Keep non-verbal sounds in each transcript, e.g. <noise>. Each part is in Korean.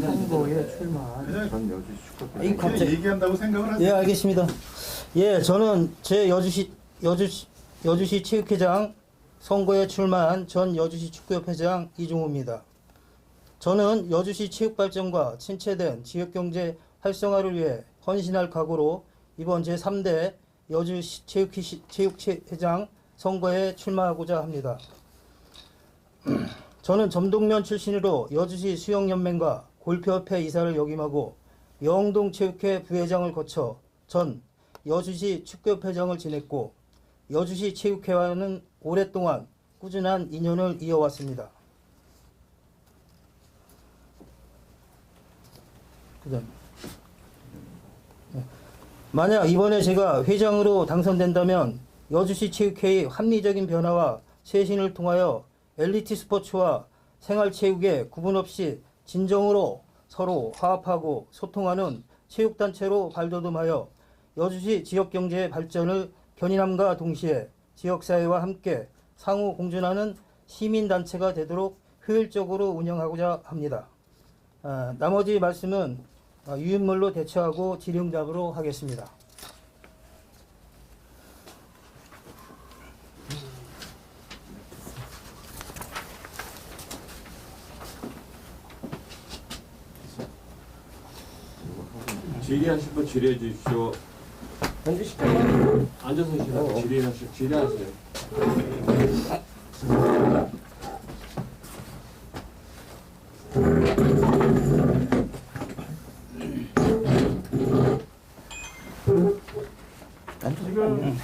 선거에 출마한 그냥 전 여주 축구 이 갑자기- 얘기한다고 생각을 하세요. 예, 알겠습니다. 예, 저는 제 여주시 여주시 여주시 체육회장 선거에 출마한 전 여주시 축구협회장 이종호입니다. 저는 여주시 체육 발전과 침체된 지역 경제 활성화를 위해 헌신할 각오로 이번 제 3대 여주시 체육회- 체육회장 선거에 출마하고자 합니다. 저는 점동면 출신으로 여주시 수영연맹과 골프협회 이사를 역임하고 영동 체육회 부회장을 거쳐 전 여주시 축구협회장을 지냈고 여주시 체육회와는 오랫동안 꾸준한 인연을 이어왔습니다. 그다음 네. 만약 이번에 제가 회장으로 당선된다면 여주시 체육회의 합리적인 변화와 쇄신을 통하여 엘리트 스포츠와 생활체육에 구분 없이 진정으로 서로 화합하고 소통하는 체육단체로 발돋움하여 여주시 지역경제의 발전을 견인함과 동시에 지역사회와 함께 상호 공존하는 시민단체가 되도록 효율적으로 운영하고자 합니다. 아, 나머지 말씀은 아, 유인물로 대처하고 질의응답으로 하겠습니다. 질의하실 분 질의해 주십시오. 앉으시죠. 앉아서 하시라고 질의하시, 질의하세요. 지금.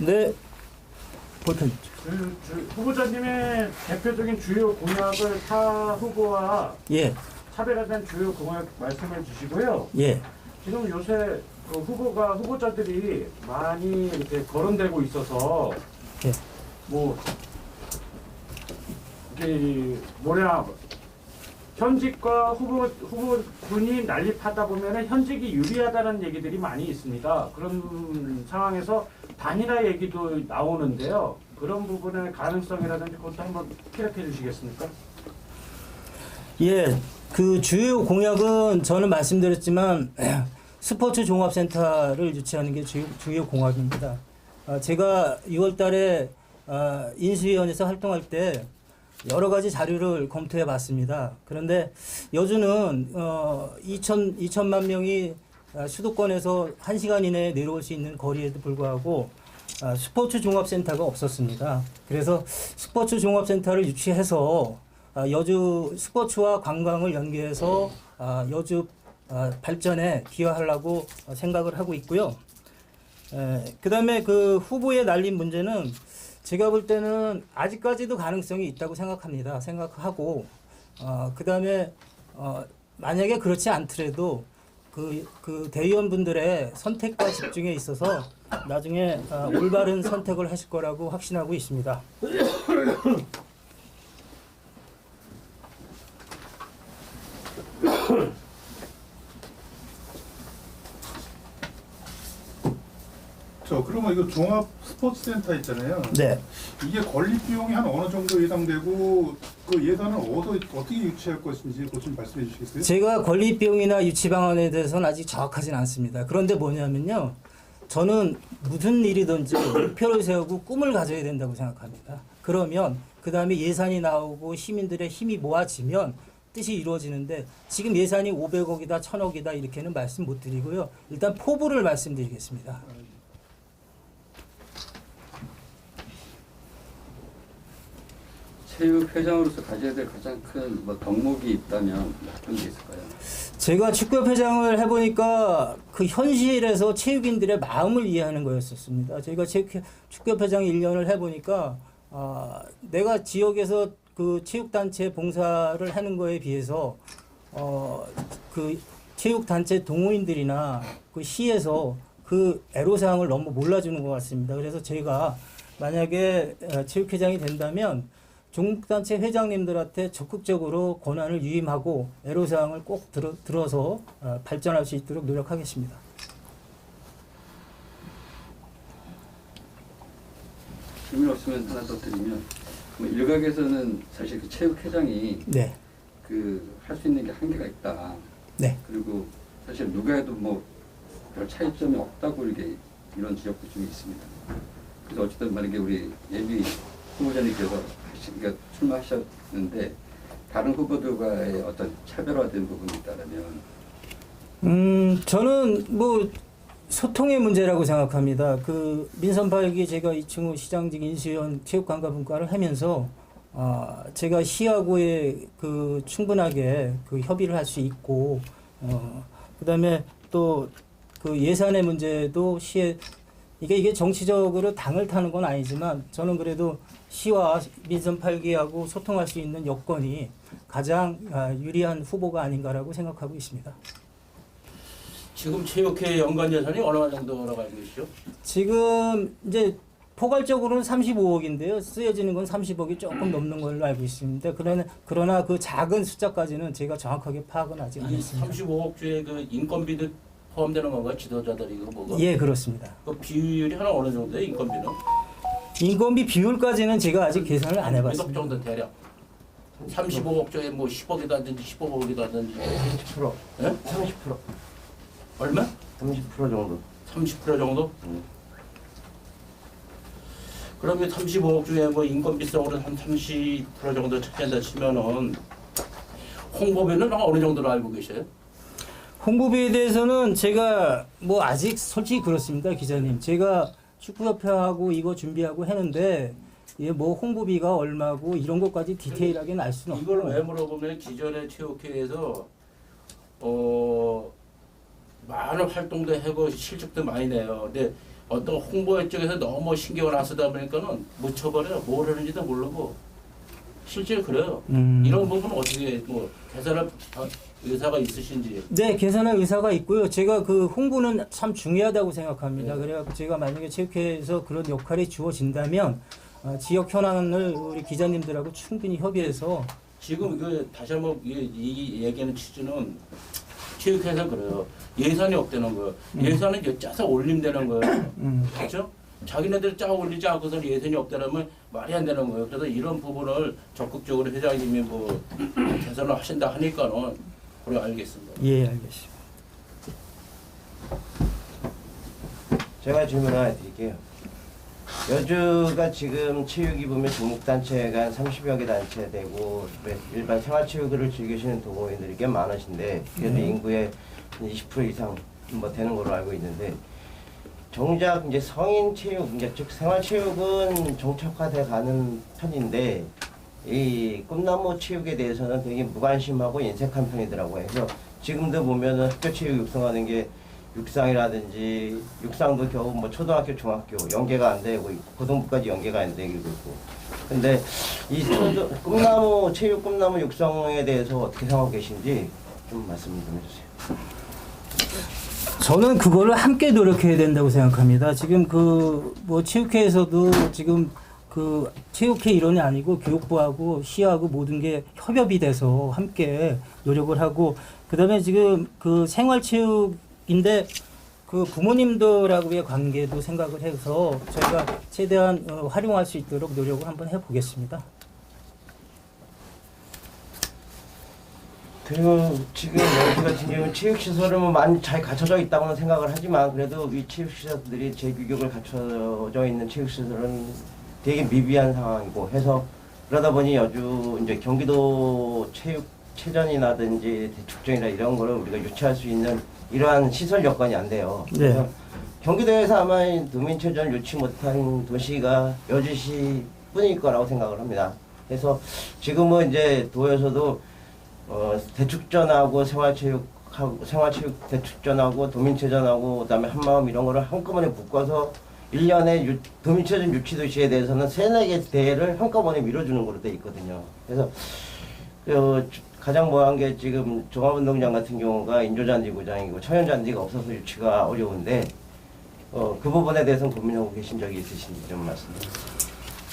네, 보통 그, 주- 후보자님의 대표적인 주요 공약을 타 후보와 예, 차별화된 주요 공약 말씀해 주시고요. 예, 지금 요새 그 후보가 후보자들이 많이 이렇게 거론되고 있어서 예. 뭐 이게 뭐냐 현직과 후보 후보군이 난립하다 보면은 현직이 유리하다는 얘기들이 많이 있습니다. 그런 상황에서 단일화 얘기도 나오는데요. 그런 부분의 가능성이라든지 그것도 한번 피력해 주시겠습니까? 예. 그 주요 공약은 저는 말씀드렸지만 <clears throat> 스포츠 종합센터를 유치하는 게 주요, 주요 공약입니다. 아, 제가 6월 달에 아, 인수위원회에서 활동할 때 여러 가지 자료를 검토해 봤습니다. 그런데 여주는 어, 2천 2천만 명이 아, 수도권에서 1시간 이내에 내려올 수 있는 거리에도 불구하고 아, 스포츠 종합센터가 없었습니다. 그래서 스포츠 종합센터를 유치해서 아, 여주 스포츠와 관광을 연계해서 아, 여주 아, 발전에 기여하려고 어, 생각을 하고 있고요. 그 다음에 그 후보에 날린 문제는 제가 볼 때는 아직까지도 가능성이 있다고 생각합니다. 생각하고 어, 그 다음에 어, 만약에 그렇지 않더라도 그, 그 대의원분들의 선택과 집중에 있어서 나중에 어, 올바른 선택을 하실 거라고 확신하고 있습니다. <coughs> <clears throat> 저 그러면 이거 종합 스포츠 센터 있잖아요. 네. 이게 건립 비용이 한 어느 정도 예상되고 그 예산은 어디서 어떻게 유치할 것인지 그것 좀 말씀해 주시겠어요? 제가 건립 비용이나 유치 방안에 대해서는 아직 정확하진 않습니다. 그런데 뭐냐면요. 저는 무슨 일이든지 <clears throat> 목표를 세우고 꿈을 가져야 된다고 생각합니다. 그러면 그 다음에 예산이 나오고 시민들의 힘이 모아지면 뜻이 이루어지는데 지금 예산이 500억이다, 1000억이다 이렇게는 말씀 못 드리고요. 일단 포부를 말씀드리겠습니다. 체육회장으로서 가져야 될 가장 큰 뭐 덕목이 있다면 어떤 게 있을까요? 제가 축구협회장을 해보니까 그 현실에서 체육인들의 마음을 이해하는 거였었습니다. 저희가 체육, 축구협회장 1년을 해보니까 아, 내가 지역에서 그 체육단체 봉사를 하는 거에 비해서 어, 그 체육단체 동호인들이나 그 시에서 그 애로사항을 너무 몰라주는 것 같습니다. 그래서 제가 만약에 어, 체육회장이 된다면 종단체 회장님들한테 적극적으로 권한을 유임하고 애로사항을 꼭 들어, 들어서 어, 발전할 수 있도록 노력하겠습니다. 질문 없으면 하나 더 드리면 뭐 일각에서는 사실 그 체육회장이 네. 그할 수 있는 게 한계가 있다. 네. 그리고 사실 누가 해도 뭐 별 차이점이 없다고 이렇게 이런 지적도 좀 있습니다. 그래서 어쨌든 만약에 우리 예비 후보자님께서 그러니까 출마하셨는데 다른 후보들과의 어떤 차별화된 부분이 있다면 음, 저는 뭐 소통의 문제라고 생각합니다. 그 민선 발기 제가 이충우 시장직 인수위원 체육관광분과를 하면서 아, 제가 시하고의 그 충분하게 그 협의를 할 수 있고 어, 그다음에 또 그 예산의 문제도 시에 이게 이게 정치적으로 당을 타는 건 아니지만 저는 그래도 시와 민선 8기하고 소통할 수 있는 여건이 가장 아, 유리한 후보가 아닌가라고 생각하고 있습니다. 지금 체육회 연간 예산이 얼마 정도라고 알고 계시죠? 지금 이제 포괄적으로는 35억인데요. 쓰여지는 건 30억이 조금 넘는 걸로 알고 있습니다. 그러나 그러나 그 작은 숫자까지는 제가 정확하게 파악은 아직 안이 했습니다. 35억 주에 그 인건비도 포함되는 건가요? 지도자들이 그 뭐가? 예, 그렇습니다. 그 비율이 하나 어느 정도예요? 인건비는? 인건비 비율까지는 제가 아직 계산을 안 해봤습니다. 정도 대략? 35억 주에 뭐 10억이라든지 15억이라든지 30%. 예? 30%. 얼마? 30% 정도. 30% 정도? 음. 그러면 35억 주에 뭐 인건비성으로 한 30% 정도 측정된다 치면은 홍보비는 어느 정도로 알고 계셔요? 홍보비에 대해서는 제가 뭐 아직 솔직히 그렇습니다, 기자님. 제가 축구협회하고 이거 준비하고 했는데 이게 뭐 홍보비가 얼마고 이런 것까지 디테일하게는 알 수는 이걸 없고. 왜 물어보면 기존의 체육회에서 어 많은 활동도 하고 실적도 많이 내요. 근데 어떤 홍보 쪽에서 너무 신경을 안 쓰다 보니까는 묻혀버려요. 뭘 하는지도 모르고 실제 그래요. 음. 이런 부분은 어떻게 뭐 개선할 아, 의사가 있으신지. 네, 개선할 의사가 있고요. 제가 그 홍보는 참 중요하다고 생각합니다. 네. 그래갖고 제가 만약에 체육회에서 그런 역할이 주어진다면 어, 지역 현안을 우리 기자님들하고 충분히 협의해서 지금 그 다시 한번 이, 이 얘기하는 취지는 체육회에서 그래요. 예산이 없다는 거예요. 예산은 이제 짜서 올리면 되는 거예요. 음, 그렇죠? 자기네들 짜 올리지 않고서 예산이 없다면 말이 안 되는 거예요. 그래서 이런 부분을 적극적으로 회장님이 뭐 개선을 하신다 하니까는 그래 알겠습니다. 예, 알겠습니다. 제가 질문 하나 드릴게요. 여주가 지금 체육이 보면 종목단체가 한 30여 개 단체 되고 일반 생활체육을 즐기시는 동호인들이 꽤 많으신데 그래도 네. 인구의 한20% 이상 뭐 되는 걸로 알고 있는데 정작 이제 성인 체육, 이제 즉 생활 체육은 정착화돼 가는 편인데 이 꿈나무 체육에 대해서는 되게 무관심하고 인색한 편이더라고요. 그래서 지금도 보면은 학교 체육 육성하는 게 육상이라든지 육상도 겨우 뭐 초등학교, 중학교 연계가 안 되고 고등부까지 연계가 안 되고 있고. 근데 이 초등, 꿈나무 체육 꿈나무 육성에 대해서 어떻게 생각하고 계신지 좀 말씀 좀 해주세요. 저는 그거를 함께 노력해야 된다고 생각합니다. 지금 그 뭐 체육회에서도 지금 그 체육회 일원이 아니고 교육부하고 시하고 모든 게 협업이 돼서 함께 노력을 하고 그다음에 지금 그 생활체육 인데 그 부모님들하고의 관계도 생각을 해서 저희가 최대한 어, 활용할 수 있도록 노력을 한번 해보겠습니다. 그리고 지금 여기 같은 경우는 체육시설은 뭐 많이 잘 갖춰져 있다고는 생각을 하지만 그래도 이 체육시설들이 재규격을 갖춰져 있는 체육시설은 되게 미비한 상황이고 해서 그러다 보니 여주 이제 경기도 체육 체전이라든지 대축전이나 이런 거를 우리가 유치할 수 있는 이러한 시설 여건이 안 돼요. 네. 그래서 경기도에서 아마 이 도민체전을 유치 못한 도시가 여주시 뿐일 거라고 생각을 합니다. 그래서 지금은 이제 도에서도 어, 대축전하고 생활체육하고 생활체육 대축전하고 도민체전하고 그다음에 한마음 이런 거를 한꺼번에 묶어서 1년에 유, 도민체전 유치도시에 대해서는 세네 개 대회를 한꺼번에 밀어주는 걸로 돼 있거든요. 그래서 그 가장 뭐한 게 지금 종합운동장 같은 경우가 인조잔디구장이고 천연잔디가 없어서 유치가 어려운데 어, 그 부분에 대해서는 고민하고 계신 적이 있으신지 좀 말씀 주세요.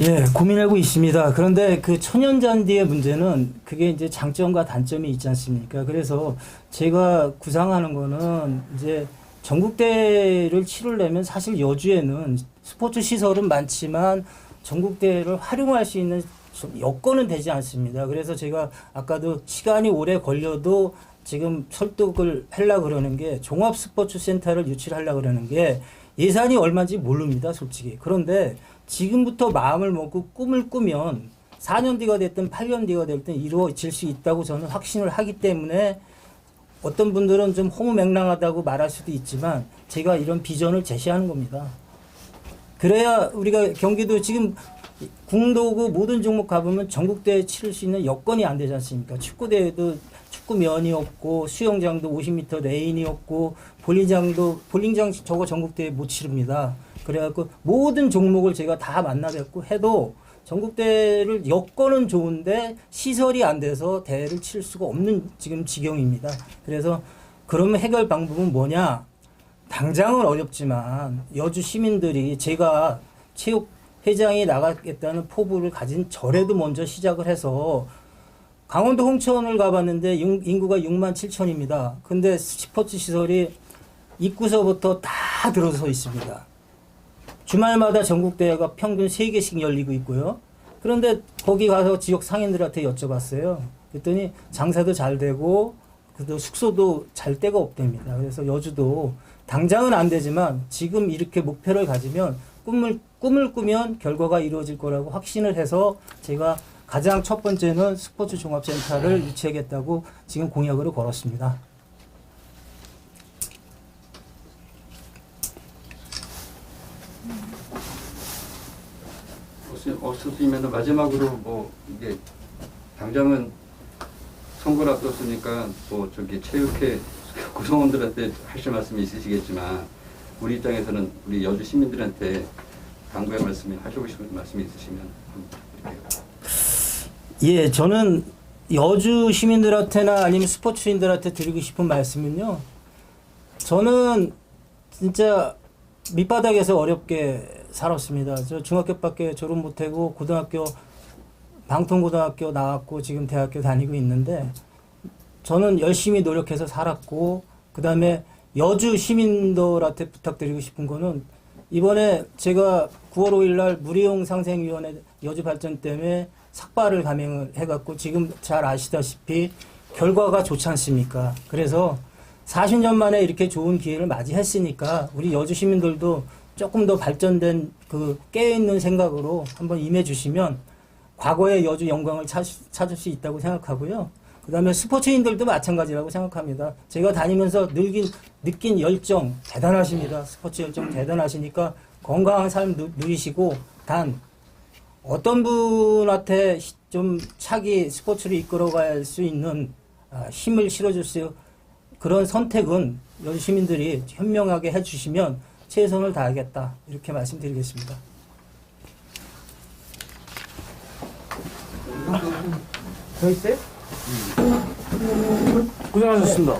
예, 고민하고 있습니다. 그런데 그 천연잔디의 문제는 그게 이제 장점과 단점이 있지 않습니까? 그래서 제가 구상하는 거는 이제 전국대회를 치르려면 사실 여주에는 스포츠 시설은 많지만 전국대회를 활용할 수 있는 좀 여건은 되지 않습니다. 그래서 제가 아까도 시간이 오래 걸려도 지금 설득을 하려 그러는 게 종합 스포츠 센터를 유치를 하려 그러는 게 예산이 얼마인지 모릅니다, 솔직히. 그런데 지금부터 마음을 먹고 꿈을 꾸면 4년 뒤가 됐든 8년 뒤가 됐든 이루어질 수 있다고 저는 확신을 하기 때문에 어떤 분들은 좀 허무맹랑하다고 말할 수도 있지만 제가 이런 비전을 제시하는 겁니다. 그래야 우리가 경기도 지금 궁도구 모든 종목 가보면 전국대회 치를 수 있는 여건이 안 되지 않습니까? 축구대회도 축구면이 없고 수영장도 50m 레인이 없고 볼링장도 볼링장 저거 전국대회 못 치릅니다. 그래갖고 모든 종목을 제가 다 만나뵙고 해도 전국대회를 여건은 좋은데 시설이 안 돼서 대회를 칠 수가 없는 지금 지경입니다. 그래서 그러면 해결 방법은 뭐냐? 당장은 어렵지만 여주 시민들이 제가 체육 회장이 나가겠다는 포부를 가진 절에도 먼저 시작을 해서 강원도 홍천을 가봤는데 인- 인구가 6만 7천입니다. 근데 스포츠 시설이 입구서부터 다 들어서 있습니다. 주말마다 전국 대회가 평균 3개씩 열리고 있고요. 그런데 거기 가서 지역 상인들한테 여쭤봤어요. 그랬더니 장사도 잘 되고 그도 숙소도 잘 데가 없답니다. 그래서 여주도 당장은 안 되지만 지금 이렇게 목표를 가지면 꿈을 꿈을 꾸면 결과가 이루어질 거라고 확신을 해서 제가 가장 첫 번째는 스포츠 종합센터를 유치하겠다고 지금 공약으로 걸었습니다. 없었으면 마지막으로 뭐 이게 당장은 선거를 앞뒀으니까 뭐 저기 체육회 구성원들한테 하실 말씀이 있으시겠지만 우리 입장에서는 우리 여주 시민들한테 당부의 말씀이 하시고 싶은 말씀이 있으시면 이렇게 예, 저는 여주 시민들한테나 아니면 스포츠인들한테 드리고 싶은 말씀은요. 저는 진짜 밑바닥에서 어렵게 살았습니다. 저 중학교밖에 졸업 못하고 고등학교 방통고등학교 나왔고 지금 대학교 다니고 있는데 저는 열심히 노력해서 살았고 그 다음에 여주 시민들한테 부탁드리고 싶은 거는 이번에 제가 9월 5일 날 무리용 상생위원회 여주 발전 때문에 삭발을 감행을 해갖고 지금 잘 아시다시피 결과가 좋지 않습니까? 그래서 40년 만에 이렇게 좋은 기회를 맞이했으니까 우리 여주 시민들도 조금 더 발전된 그 깨어있는 생각으로 한번 임해 주시면 과거의 여주 영광을 찾, 찾을 수 있다고 생각하고요. 그 다음에 스포츠인들도 마찬가지라고 생각합니다. 제가 다니면서 늘긴, 느낀 열정 대단하십니다. 스포츠 열정 대단하시니까 건강한 삶 누, 누리시고 단 어떤 분한테 시- 좀 차기 스포츠를 이끌어갈 수 있는 아, 힘을 실어줄 수 그런 선택은 여주 시민들이 현명하게 해주시면 최선을 다하겠다 이렇게 말씀드리겠습니다. 고생하셨습니다.